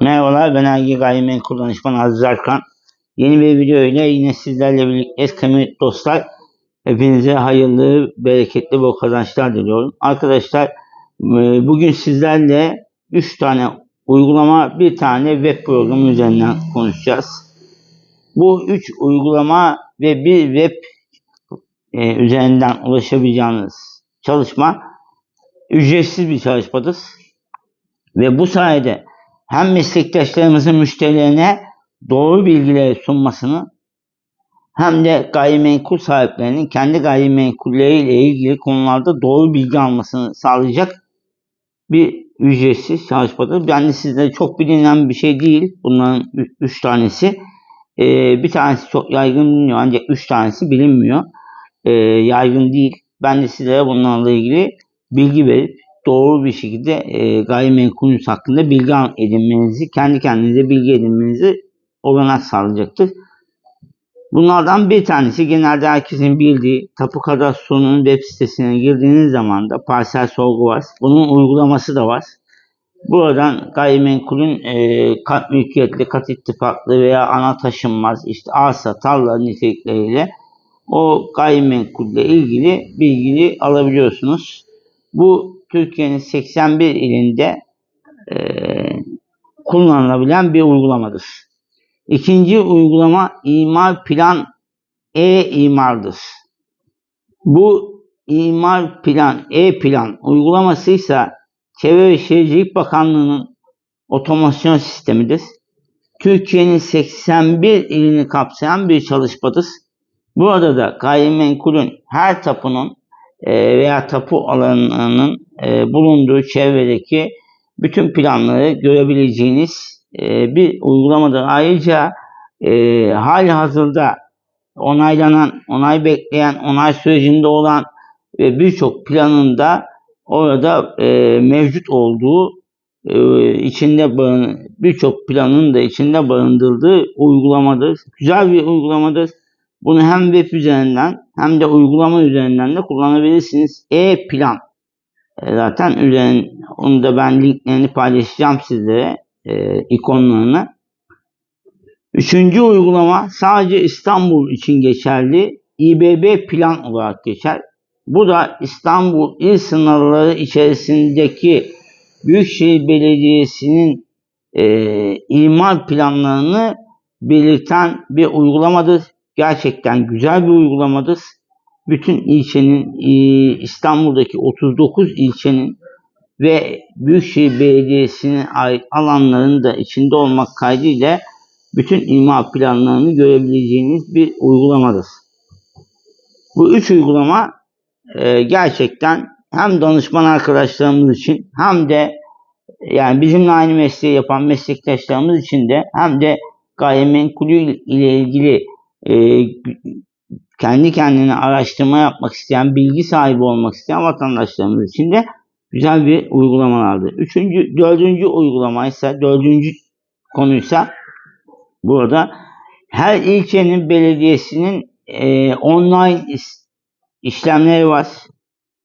Merhabalar ben Ergi Gayrimenkul Danışman Aziz Erkan. Yeni bir video ile yine sizlerle birlikte kıymetli dostlar. Hepinize hayırlı, bereketli bol kazançlar diliyorum. Arkadaşlar e, bugün sizlerle 3 tane uygulama, bir tane web programı üzerinden konuşacağız. Bu 3 uygulama ve bir web e, üzerinden ulaşabileceğiniz çalışma ücretsiz bir çalışmadır. Ve bu sayede hem meslektaşlarımızın müşterilerine doğru bilgileri sunmasını hem de gayrimenkul sahiplerinin kendi gayrimenkulleriyle ilgili konularda doğru bilgi almasını sağlayacak bir ücretsiz çalışmadır. Yani sizde çok bilinen bir şey değil. Bunların üç tanesi. Ee, bir tanesi çok yaygın biliniyor ancak üç tanesi bilinmiyor. Ee, yaygın değil. Ben de sizlere bunlarla ilgili bilgi verip doğru bir şekilde e, gayrimenkulünüz hakkında bilgi edinmenizi, kendi kendinize bilgi edinmenizi olanak sağlayacaktır. Bunlardan bir tanesi genelde herkesin bildiği Tapu Kadastro'nun web sitesine girdiğiniz zaman da parsel sorgu var. Bunun uygulaması da var. Buradan gayrimenkulün e, kat mülkiyetli, kat ittifaklı veya ana taşınmaz, işte arsa, tarla nitelikleriyle o gayrimenkulle ilgili bilgiyi alabiliyorsunuz. Bu Türkiye'nin 81 ilinde e, kullanılabilen bir uygulamadır. İkinci uygulama imar plan e-imardır. Bu imar plan e-plan uygulaması ise Çevre ve Şehircilik Bakanlığı'nın otomasyon sistemidir. Türkiye'nin 81 ilini kapsayan bir çalışmadır. Burada da gayrimenkulün her tapunun veya tapu alanının e, bulunduğu çevredeki bütün planları görebileceğiniz e, bir uygulamadır. Ayrıca e, hali hazırda onaylanan, onay bekleyen, onay sürecinde olan ve birçok planın da orada e, mevcut olduğu e, içinde birçok planın da içinde barındırdığı uygulamadır. Güzel bir uygulamadır. Bunu hem web üzerinden hem de uygulama üzerinden de kullanabilirsiniz. E-plan. E, zaten üzerin, onu da ben linklerini paylaşacağım sizlere. E, ikonlarını. Üçüncü uygulama sadece İstanbul için geçerli. İBB plan olarak geçer. Bu da İstanbul il sınırları içerisindeki Büyükşehir Belediyesi'nin e, imar planlarını belirten bir uygulamadır. Gerçekten güzel bir uygulamadır. Bütün ilçenin, e, İstanbul'daki 39 ilçenin ve Büyükşehir Belediyesi'ne ait alanların da içinde olmak kaydıyla bütün imar planlarını görebileceğiniz bir uygulamadır. Bu üç uygulama e, gerçekten hem danışman arkadaşlarımız için hem de yani bizimle aynı mesleği yapan meslektaşlarımız için de hem de gayrimenkulü ile ilgili e, kendi kendine araştırma yapmak isteyen, bilgi sahibi olmak isteyen vatandaşlarımız için de güzel bir uygulamalardır. Üçüncü, dördüncü uygulama ise, dördüncü konuysa burada her ilçenin belediyesinin e, online is- işlemleri var.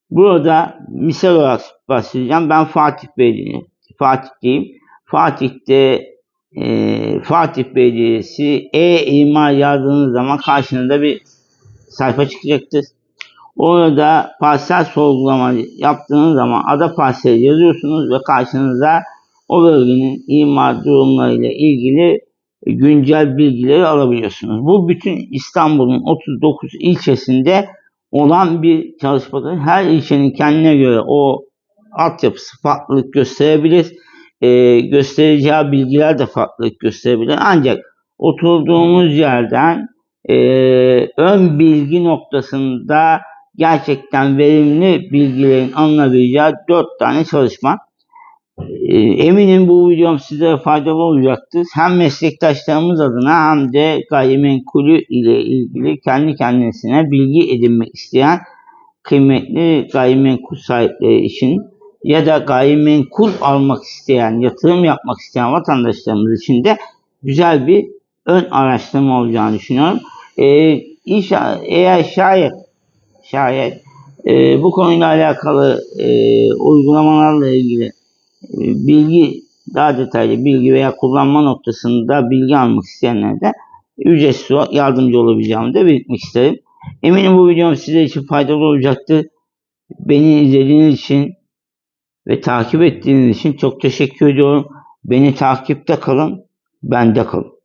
Burada misal olarak bahsedeceğim. Ben Fatih Belediye, Fatih'teyim. Fatih'te e, Fatih Belediyesi e-imar yazdığınız zaman karşınızda bir sayfa çıkacaktır. Orada parsel sorgulama yaptığınız zaman ada parsel yazıyorsunuz ve karşınıza o bölgenin imar durumlarıyla ilgili güncel bilgileri alabiliyorsunuz. Bu bütün İstanbul'un 39 ilçesinde olan bir çalışmadır. Her ilçenin kendine göre o altyapısı farklılık gösterebilir. Ee, göstereceği bilgiler de farklılık gösterebilir. Ancak oturduğumuz yerden e, ön bilgi noktasında gerçekten verimli bilgilerin alınabileceği dört tane çalışma. E, eminim bu videom size faydalı olacaktır. Hem meslektaşlarımız adına hem de gayrimenkulü ile ilgili kendi kendisine bilgi edinmek isteyen kıymetli gayrimenkul sahipleri için ya da gayrimenkul almak isteyen, yatırım yapmak isteyen vatandaşlarımız için de güzel bir ön araştırma olacağını düşünüyorum. Ee, inşa, eğer şayet şayet e, bu konuyla alakalı e, uygulamalarla ilgili e, bilgi daha detaylı bilgi veya kullanma noktasında bilgi almak isteyenler de ücretsiz yardımcı olabileceğimi de belirtmek isterim. Eminim bu videom sizler için faydalı olacaktır. Beni izlediğiniz için ve takip ettiğiniz için çok teşekkür ediyorum. Beni takipte kalın, bende kalın.